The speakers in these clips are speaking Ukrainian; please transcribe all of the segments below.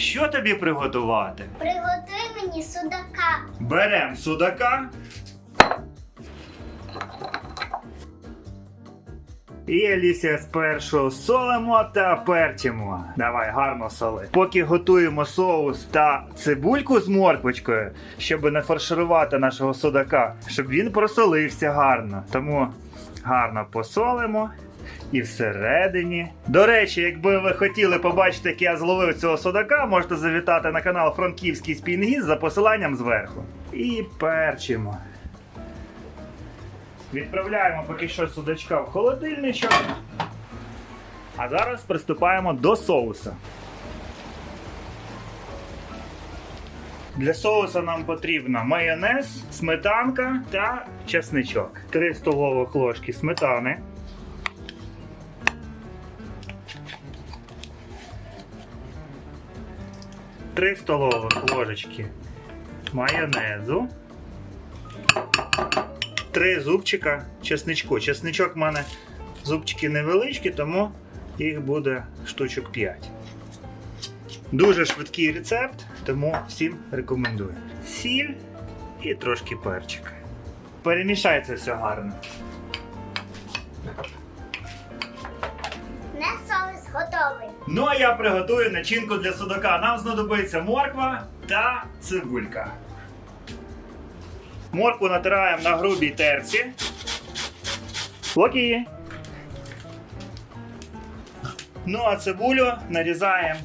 Що тобі приготувати? Приготуй мені судака. Берем судака. І Алісія спершу солимо та перчимо. Давай гарно соли. Поки готуємо соус та цибульку з морквочкою, щоб не фарширувати нашого судака, щоб він просолився гарно. Тому гарно посолимо. І всередині. До речі, якби ви хотіли побачити, як я зловив цього судака, можете завітати на канал Франківський Спінгіз за посиланням зверху. І перчимо. Відправляємо поки що судачка в холодильничок. А зараз приступаємо до соуса. Для соуса нам потрібно майонез, сметанка та чесничок. 3 столових ложки сметани. Три столових ложечки майонезу. Три зубчика чесничку. Чесничок в мене зубчики невеличкі, тому їх буде штучок 5. Дуже швидкий рецепт, тому всім рекомендую. Сіль і трошки перчик. Перемішай це все гарно. Не соус готовий. Ну а я приготую начинку для судака. Нам знадобиться морква та цибулька. Моркву натираємо на грубій терці. Окей. Ну а цибулю нарізаємо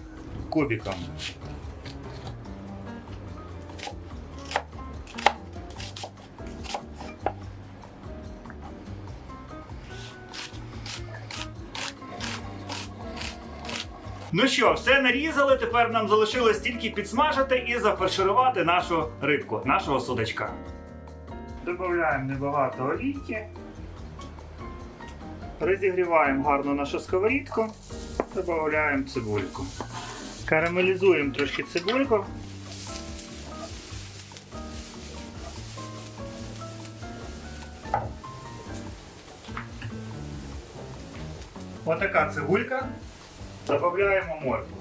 кубиком. Ну що, все нарізали. Тепер нам залишилось тільки підсмажити і зафарширувати нашу рибку, нашого судачка. Додаємо небагато олійки. Розігріваємо гарно нашу сковорідку. Додаємо цибульку. Карамелізуємо трошки цибульку. Отака цибулька. Добавляємо моркву.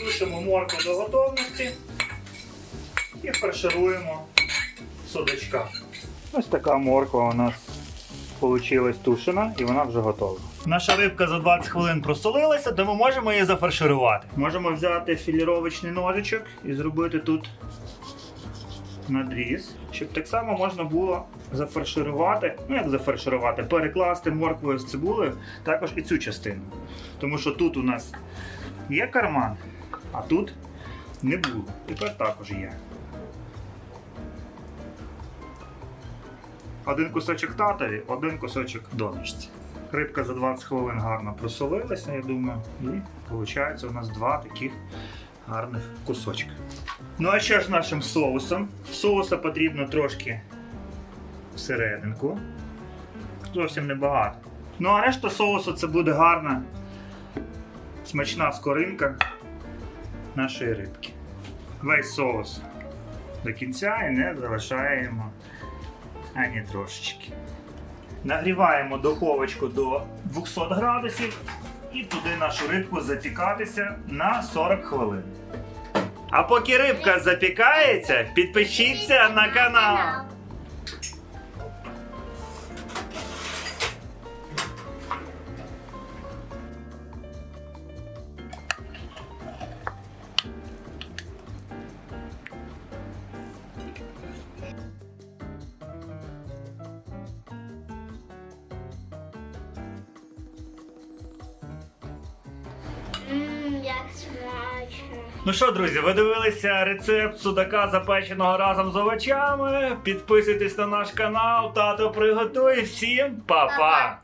Тушимо моркву до готовності і фаршируємо судачка. Ось така морква у нас вийшла тушена і вона вже готова. Наша рибка за 20 хвилин просолилася, тому можемо її зафарширувати. Можемо взяти філіровочний ножичок і зробити тут надріз, щоб так само можна було зафарширувати, ну як зафарширувати, перекласти морквою з цибулею також і цю частину. Тому що тут у нас є карман, а тут не було. Тепер також є. Один кусочок татові, один кусочок донечці. Рибка за 20 хвилин гарно просолилася, я думаю, і виходить у нас два таких гарних кусочка. Ну а що ж нашим соусом? Соуса потрібно трошки всерединку. Зовсім небагато. Ну а решта соусу це буде гарна, смачна скоринка нашої рибки. Весь соус до кінця і не залишаємо ані трошечки. Нагріваємо духовочку до 200 градусів і туди нашу рибку запікатися на 40 хвилин. А поки рибка запікається, підпишіться на канал. Ну що, друзі, ви дивилися рецепт судака запеченого разом з овочами. Підписуйтесь на наш канал, тато приготує. Всім па-па! Па-па!